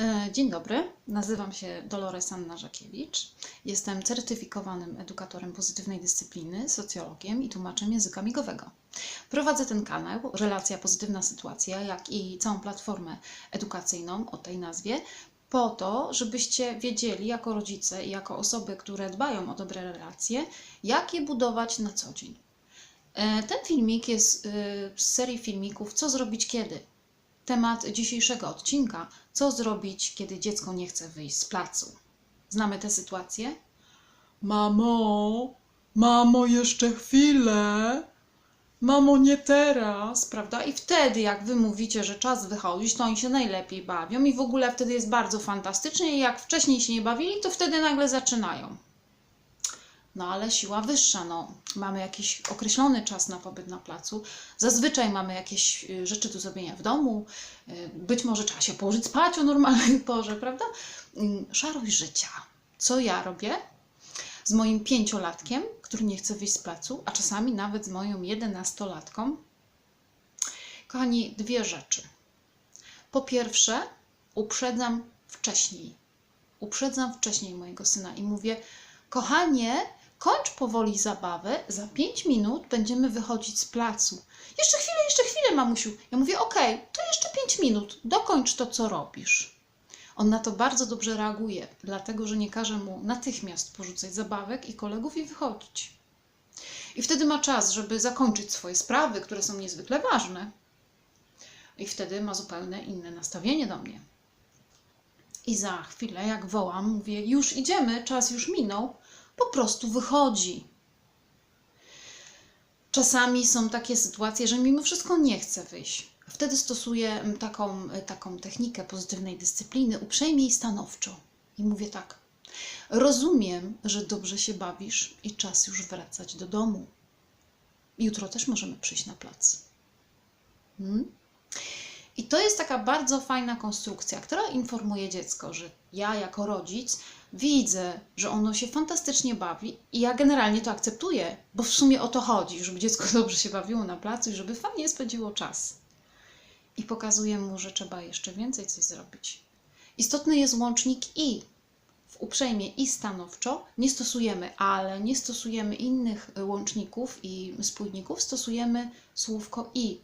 E, Dzień dobry, nazywam się Dolores Anna Żakiewicz. Jestem certyfikowanym edukatorem pozytywnej dyscypliny, socjologiem i tłumaczem języka migowego. Prowadzę ten kanał Relacja Pozytywna Sytuacja, jak i całą platformę edukacyjną o tej nazwie, po to, żebyście wiedzieli jako rodzice i jako osoby, które dbają o dobre relacje, jak je budować na co dzień. E, Ten filmik jest y, z serii filmików Co zrobić kiedy? Temat dzisiejszego odcinka: co zrobić, kiedy dziecko nie chce wyjść z placu? Znamy tę sytuację? Mamo, mamo, jeszcze chwilę. Mamo, nie teraz. Prawda? I wtedy, jak wy mówicie, że czas wychodzić, to oni się najlepiej bawią i w ogóle wtedy jest bardzo fantastycznie. I jak wcześniej się nie bawili, to wtedy nagle zaczynają. No ale siła wyższa, no. Mamy jakiś określony czas na pobyt na placu. Zazwyczaj mamy jakieś y, rzeczy do zrobienia w domu. Y, Być może trzeba się położyć spać o normalnej porze, prawda? Ym, Szarość życia. Co ja robię? Z moim pięciolatkiem, który nie chce wyjść z placu, a czasami nawet z moją jedenastolatką. Kochani, dwie rzeczy. Po pierwsze, uprzedzam wcześniej. Uprzedzam wcześniej mojego syna i mówię: Kochanie, kończ powoli zabawę, za 5 minut będziemy wychodzić z placu. Jeszcze chwilę, jeszcze chwilę, mamusiu. Ja mówię: Okej, to jeszcze 5 minut, dokończ to, co robisz. On na to bardzo dobrze reaguje, dlatego że nie każe mu natychmiast porzucać zabawek i kolegów i wychodzić. I wtedy ma czas, żeby zakończyć swoje sprawy, które są niezwykle ważne. I wtedy ma zupełnie inne nastawienie do mnie. I za chwilę, jak wołam, mówię: Już idziemy, czas już minął, po prostu wychodzi. Czasami są takie sytuacje, że mimo wszystko nie chce wyjść. Wtedy stosuję mm, taką, taką technikę pozytywnej dyscypliny, uprzejmie i stanowczo. I mówię tak: Rozumiem, że dobrze się bawisz i czas już wracać do domu. Jutro też możemy przyjść na plac. Hmm? I to jest taka bardzo fajna konstrukcja, która informuje dziecko, że ja jako rodzic widzę, że ono się fantastycznie bawi i ja generalnie to akceptuję, bo w sumie o to chodzi, żeby dziecko dobrze się bawiło na placu i żeby fajnie spędziło czas. I pokazuję mu, że trzeba jeszcze więcej coś zrobić. Istotny jest łącznik i. W uprzejmie i stanowczo nie stosujemy ale, nie stosujemy innych łączników i spójników, stosujemy słówko i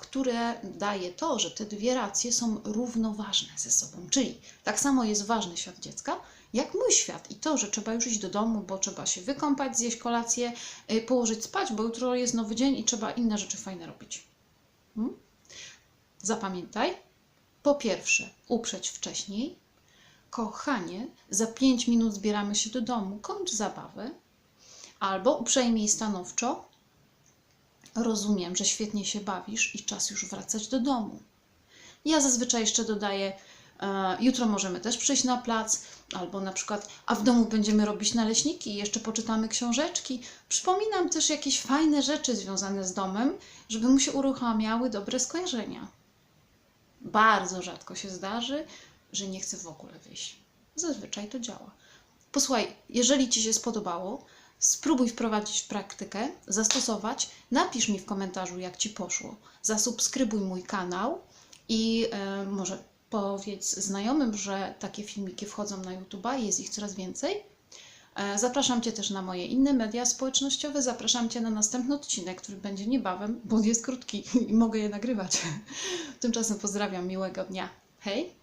które daje to, że te dwie racje są równoważne ze sobą. Czyli tak samo jest ważny świat dziecka, jak mój świat i to, że trzeba już iść do domu, bo trzeba się wykąpać, zjeść kolację, y, położyć spać, bo jutro jest nowy dzień i trzeba inne rzeczy fajne robić. Hmm? Zapamiętaj. Po pierwsze, uprzeć wcześniej. Kochanie, za 5 minut zbieramy się do domu, kończ zabawę. Albo uprzejmie i stanowczo, Rozumiem, że świetnie się bawisz i czas już wracać do domu. Ja zazwyczaj jeszcze dodaję, e, jutro możemy też przyjść na plac, albo na przykład, a w domu będziemy robić naleśniki i jeszcze poczytamy książeczki. Przypominam też jakieś fajne rzeczy związane z domem, żeby mu się uruchamiały dobre skojarzenia. Bardzo rzadko się zdarzy, że nie chce w ogóle wyjść. Zazwyczaj to działa. Posłuchaj, jeżeli Ci się spodobało, spróbuj wprowadzić w praktykę, zastosować. Napisz mi w komentarzu, jak Ci poszło. Zasubskrybuj mój kanał i e, może powiedz znajomym, że takie filmiki wchodzą na YouTube, jest ich coraz więcej. E, Zapraszam Cię też na moje inne media społecznościowe. Zapraszam Cię na następny odcinek, który będzie niebawem, bo jest krótki i mogę je nagrywać. Tymczasem pozdrawiam, miłego dnia. Hej!